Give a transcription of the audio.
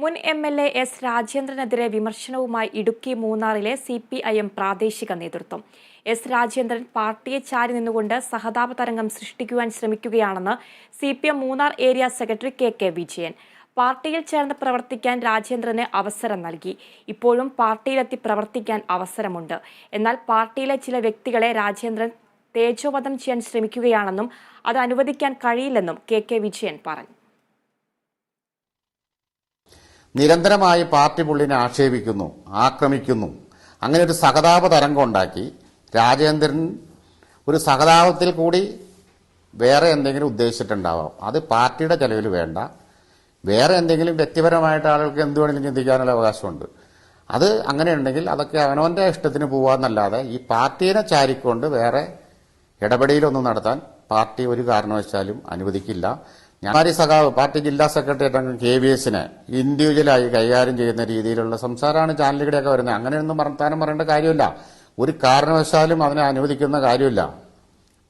മുൻ M L A S രാജേന്ദ്രനെതിരെ വിമർശനവുമായി ഇടുക്കി മൂന്നാറിലെ സി പി ഐ എം പ്രാദേശിക നേതൃത്വം. എസ് രാജേന്ദ്രൻ പാർട്ടിയെ ചാരി നിന്നുകൊണ്ട് സഹതാപ തരംഗം സൃഷ്ടിക്കുവാൻ ശ്രമിക്കുകയാണെന്ന് C P M Munnar area secretary K K Vijayan. പാർട്ടിയിൽ ചേർന്ന് പ്രവർത്തിക്കാൻ രാജേന്ദ്രന് അവസരം നൽകി. ഇപ്പോഴും പാർട്ടിയിലെത്തി പ്രവർത്തിക്കാൻ അവസരമുണ്ട്. എന്നാൽ പാർട്ടിയിലെ ചില വ്യക്തികളെ രാജേന്ദ്രൻ തേജോവധം ചെയ്യാൻ ശ്രമിക്കുകയാണെന്നും അത് അനുവദിക്കാൻ കഴിയില്ലെന്നും കെ കെ വിജയൻ പറഞ്ഞു. നിരന്തരമായി പാർട്ടി പുള്ളിനെ ആക്ഷേപിക്കുന്നു ആക്രമിക്കുന്നു. അങ്ങനെ ഒരു സഹതാപ തരംഗം ഉണ്ടാക്കി. രാജേന്ദ്രൻ ഒരു സഹതാപത്തിൽ കൂടി വേറെ എന്തെങ്കിലും ഉദ്ദേശിച്ചിട്ടുണ്ടാവാം അത് പാർട്ടിയുടെ ചെലവിൽ വേണ്ട. വേറെ എന്തെങ്കിലും വ്യക്തിപരമായിട്ട് ആളുകൾക്ക് എന്ത് വേണമെങ്കിലും ചിന്തിക്കാനുള്ള അവകാശമുണ്ട്. അത് അങ്ങനെ ഉണ്ടെങ്കിൽ അതൊക്കെ അവനവന്റെ ഇഷ്ടത്തിന് പോവാന്നല്ലാതെ ഈ പാർട്ടിയെ ചാരിക്കൊണ്ട് വേറെ ഇടപെടലൊന്നും നടത്താൻ പാർട്ടി ഒരു കാരണവശാലും അനുവദിക്കില്ല. ഞാനാരി സഖാവ് പാർട്ടി ജില്ലാ സെക്രട്ടറി അംഗം കെ വി എസിനെ ഇൻഡിവിജ്വലായി കൈകാര്യം ചെയ്യുന്ന രീതിയിലുള്ള സംസാരമാണ് ചാനലുകൂടെയൊക്കെ വരുന്നത്. അങ്ങനെയൊന്നും വർത്താനം പറയേണ്ട കാര്യമില്ല. ഒരു കാരണവശാലും അതിനെ അനുവദിക്കുന്ന കാര്യമില്ല.